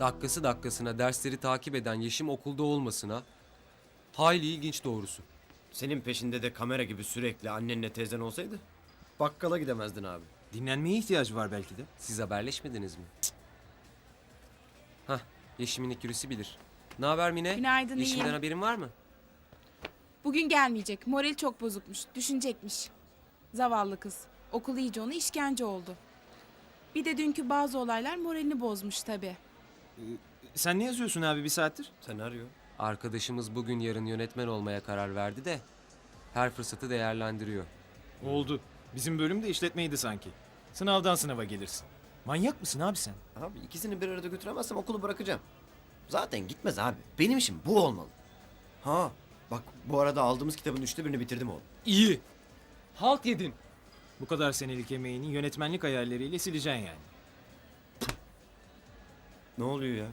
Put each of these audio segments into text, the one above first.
Dakikası dakikasına dersleri takip eden Yeşim okulda olmasına hayli ilginç doğrusu. Senin peşinde de kamera gibi sürekli annenle teyzen olsaydı bakkala gidemezdin abi. Dinlenmeye ihtiyacı var belki de. Siz haberleşmediniz mi? Hah, Yeşim'in ikilisi bilir. Ne haber Mine? Günaydın, Yeşim'den iyiyim. haberin var mı? Bugün gelmeyecek. Morali çok bozukmuş. Düşünecekmiş. Zavallı kız. Okul iyice ona işkence oldu. Bir de dünkü bazı olaylar moralini bozmuş tabii. Sen ne yazıyorsun abi bir saattir? Sen arıyor. Arkadaşımız bugün yarın yönetmen olmaya karar verdi de her fırsatı değerlendiriyor. Oldu. Bizim bölüm de işletmeydi sanki. Sınavdan sınava gelirsin. Manyak mısın abi sen? Abi ikisini bir arada götüremezsem okulu bırakacağım. Zaten gitmez abi. Benim işim bu olmalı. Ha bak bu arada aldığımız kitabın üçte birini bitirdim oğlum. İyi. Halt yedin. Bu kadar senelik emeğini yönetmenlik hayalleriyle sileceksin yani. Ne oluyor ya?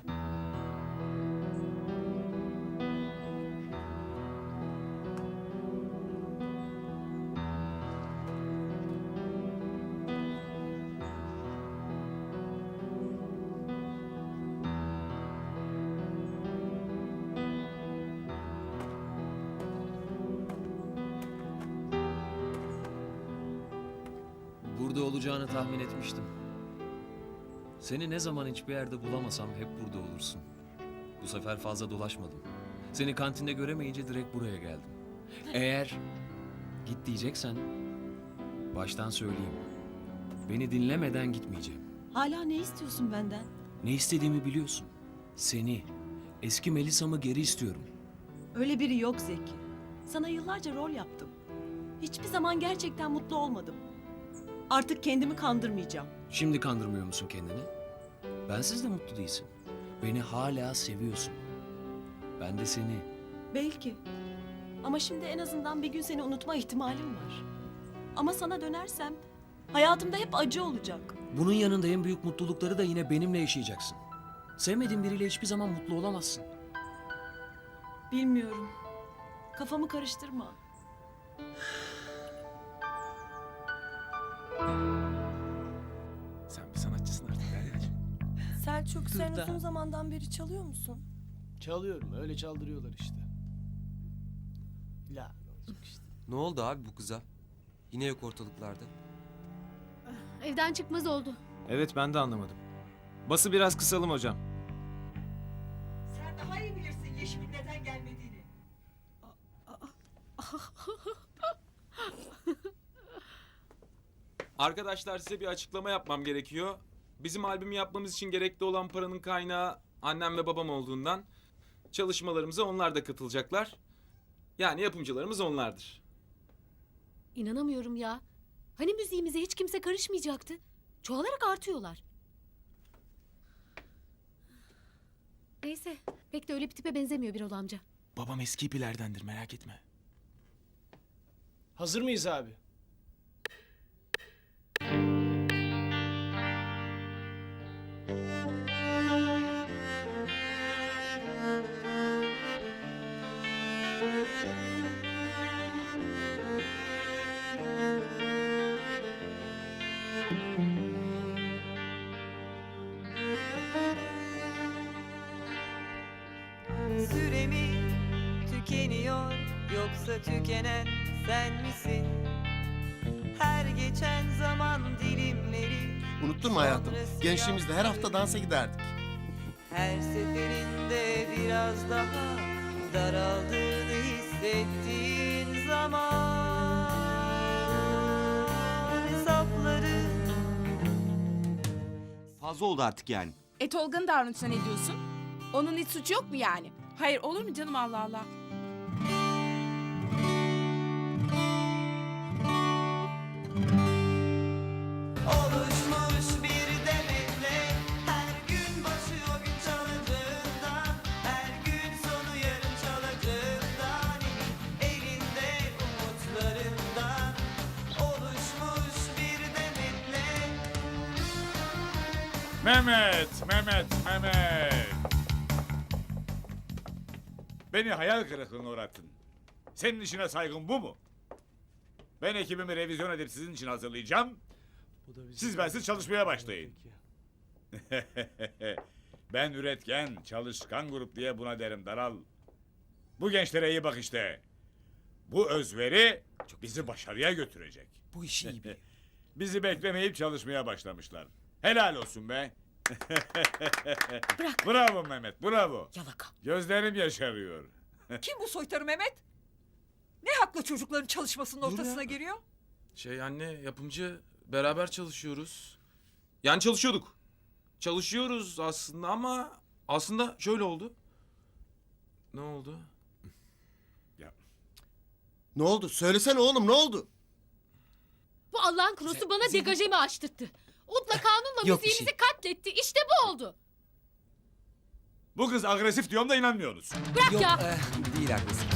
Burada olacağını tahmin etmiştim. Seni ne zaman hiçbir yerde bulamasam hep burada olursun. Bu sefer fazla dolaşmadım. Seni kantinde göremeyince direkt buraya geldim. Eğer git diyeceksen baştan söyleyeyim. Beni dinlemeden gitmeyeceğim. Hala ne istiyorsun benden? Ne istediğimi biliyorsun. Seni, eski Melisa'mı geri istiyorum. Öyle biri yok Zeki. Sana yıllarca rol yaptım. Hiçbir zaman gerçekten mutlu olmadım. Artık kendimi kandırmayacağım. Şimdi kandırmıyor musun kendini? Bensiz de mutlu değilsin. Beni hala seviyorsun. Ben de seni. Belki. Ama şimdi en azından bir gün seni unutma ihtimalim var. Ama sana dönersem hayatımda hep acı olacak. Bunun yanında en büyük mutlulukları da yine benimle yaşayacaksın. Sevmediğin biriyle hiçbir zaman mutlu olamazsın. Bilmiyorum. Kafamı karıştırma. Sen bir sanatçısın artık Derya'cığım. Selçuk sen da. uzun zamandan beri çalıyor musun? Çalıyorum öyle çaldırıyorlar işte. La olacak işte. Ne oldu abi bu kıza? Yine yok ortalıklarda. Evden çıkmaz oldu. Evet ben de anlamadım. Bası biraz kısalım hocam. Sen daha iyi bilirsin Yeşim'in neden Arkadaşlar size bir açıklama yapmam gerekiyor. Bizim albümü yapmamız için gerekli olan paranın kaynağı annem ve babam olduğundan çalışmalarımıza onlar da katılacaklar. Yani yapımcılarımız onlardır. İnanamıyorum ya. Hani müziğimize hiç kimse karışmayacaktı. Çoğalarak artıyorlar. Neyse, pek de öyle bir tipe benzemiyor Birol amca. Babam eski ipilerdendir merak etme. Hazır mıyız abi? Yoksa tükenen sen misin? Her geçen zaman dilimleri Unuttun mu hayatım? sonrası Gençliğimizde her hafta dansa giderdik. Her seferinde biraz daha daraldığını hissettiğin zaman Hesapları Fazla oldu artık yani. E Tolga'nın davranışına ne diyorsun? Onun hiç suçu yok mu yani? Hayır olur mu canım Allah Allah? Mehmet, Mehmet, Mehmet. Beni hayal kırıklığına uğrattın. Senin işine saygın bu mu? Ben ekibimi revizyon edip sizin için hazırlayacağım. Bu da bizim Siz bensiz çalışmaya başlayın. Ben üretken, çalışkan grup diye buna derim Daral. Bu gençlere iyi bak işte. Bu özveri bizi başarıya götürecek. Bu işi iyi biliyor. Bizi beklemeyip çalışmaya başlamışlar. Helal olsun be. Bırak. Bravo Mehmet, bravo. Yalaka. Gözlerim yaşarıyor. Kim bu soytarı Mehmet? Ne hakla çocukların çalışmasının ortasına giriyor? Şey anne yapımcı beraber çalışıyoruz. Yani çalışıyorduk. Çalışıyoruz aslında ama aslında şöyle oldu. Ne oldu? Ne oldu? Söylesene oğlum ne oldu? Bu Allah'ın kurusu bana degajemi açtırttı. Utla kanunla Yok bir müziğimizi şey. katletti. İşte bu oldu. Bu kız agresif diyorum da inanmıyorsunuz. Bırak Yok ya. eh, değil haklısın.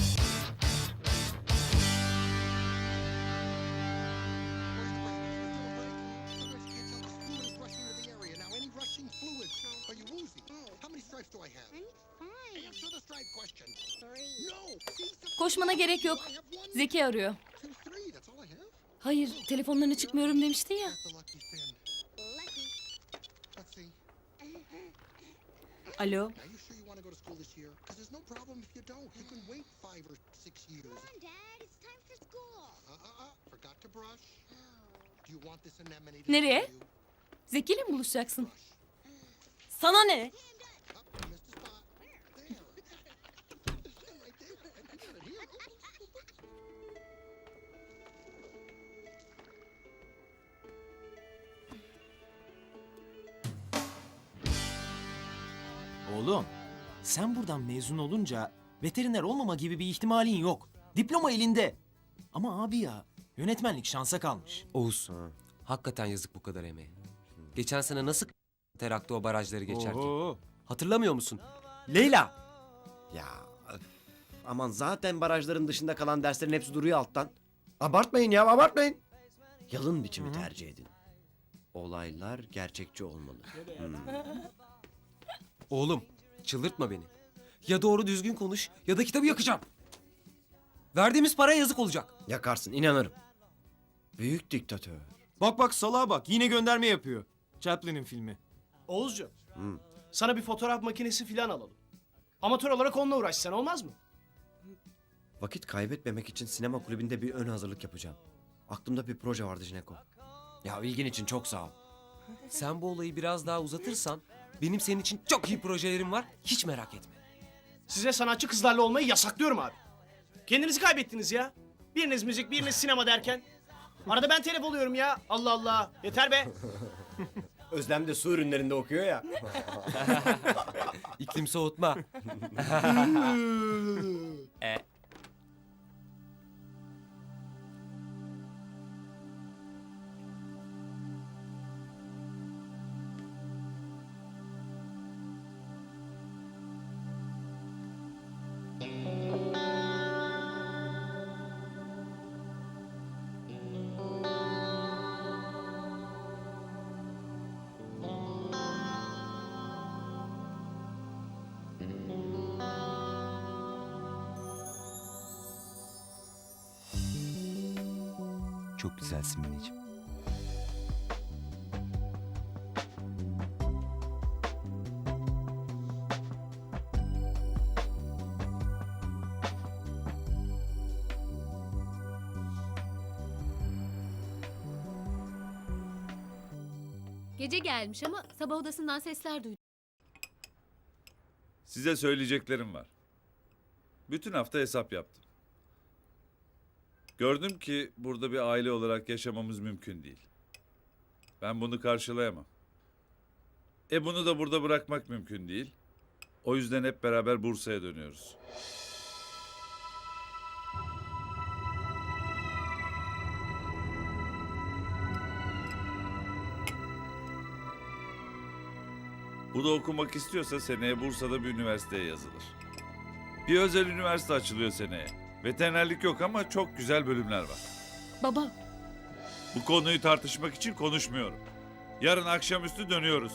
Koşmana gerek yok. Zeki arıyor. Hayır, telefonlarına çıkmıyorum demiştin ya. Alo. Nereye? Zeki ile mi buluşacaksın? Sana ne? Oğlum, sen buradan mezun olunca veteriner olmama gibi bir ihtimalin yok. Diploma elinde. Ama abi ya, yönetmenlik şansa kalmış. Oğuz. Hakikaten yazık bu kadar emeğe. Geçen sene nasıl teraktı o barajları geçerken. Oho. Hatırlamıyor musun? Leyla! Ya öf. aman zaten barajların dışında kalan derslerin hepsi duruyor alttan. Abartmayın ya abartmayın. Yalın biçimi tercih edin. Olaylar gerçekçi olmalı. Hmm. Oğlum çıldırtma beni. Ya doğru düzgün konuş ya da kitabı yakacağım. Verdiğimiz para yazık olacak. Yakarsın inanırım. Büyük diktatör. Bak bak salağa bak, yine gönderme yapıyor. Chaplin'in filmi. Oğuzcuğum. Hı. Sana bir fotoğraf makinesi falan alalım. Amatör olarak onunla uğraşsan olmaz mı? Vakit kaybetmemek için sinema kulübünde bir ön hazırlık yapacağım. Aklımda bir proje vardı Jineko. Ya ilgin için çok sağ ol. Sen bu olayı biraz daha uzatırsan benim senin için çok iyi projelerim var. Hiç merak etme. Size sanatçı kızlarla olmayı yasaklıyorum abi. Kendinizi kaybettiniz ya. Biriniz müzik, biriniz sinema derken. Arada ben telef oluyorum ya. Allah Allah. Yeter be. Özlem de su ürünlerinde okuyor ya. İklim soğutma. Çok güzelsin Mineciğim. Gece gelmiş ama sabah odasından sesler duydum. Size söyleyeceklerim var. Bütün hafta hesap yaptım. Gördüm ki burada bir aile olarak yaşamamız mümkün değil. Ben bunu karşılayamam. E bunu da burada bırakmak mümkün değil. O yüzden hep beraber Bursa'ya dönüyoruz. Bu da okumak istiyorsa seneye Bursa'da bir üniversiteye yazılır. Bir özel üniversite açılıyor seneye. Veterinerlik yok ama çok güzel bölümler var. Baba, Bu konuyu tartışmak için konuşmuyorum. Yarın akşamüstü dönüyoruz.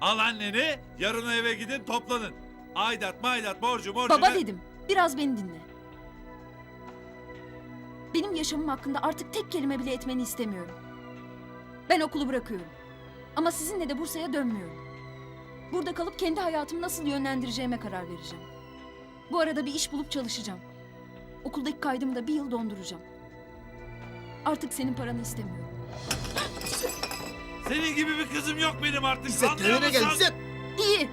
Al anneni, yarın eve gidin toplanın. Aidat, maydat, borcu, borcu. Baba ne- dedim. Biraz beni dinle. Benim yaşamım hakkında artık tek kelime bile etmeni istemiyorum. Ben okulu bırakıyorum. Ama sizinle de Bursa'ya dönmüyorum. Burada kalıp kendi hayatımı nasıl yönlendireceğime karar vereceğim. Bu arada bir iş bulup çalışacağım. Okuldaki kaydımı da bir yıl donduracağım. Artık senin paranı istemiyorum. Senin gibi bir kızım yok benim artık. İzzet kendine gel İzzet. İyi.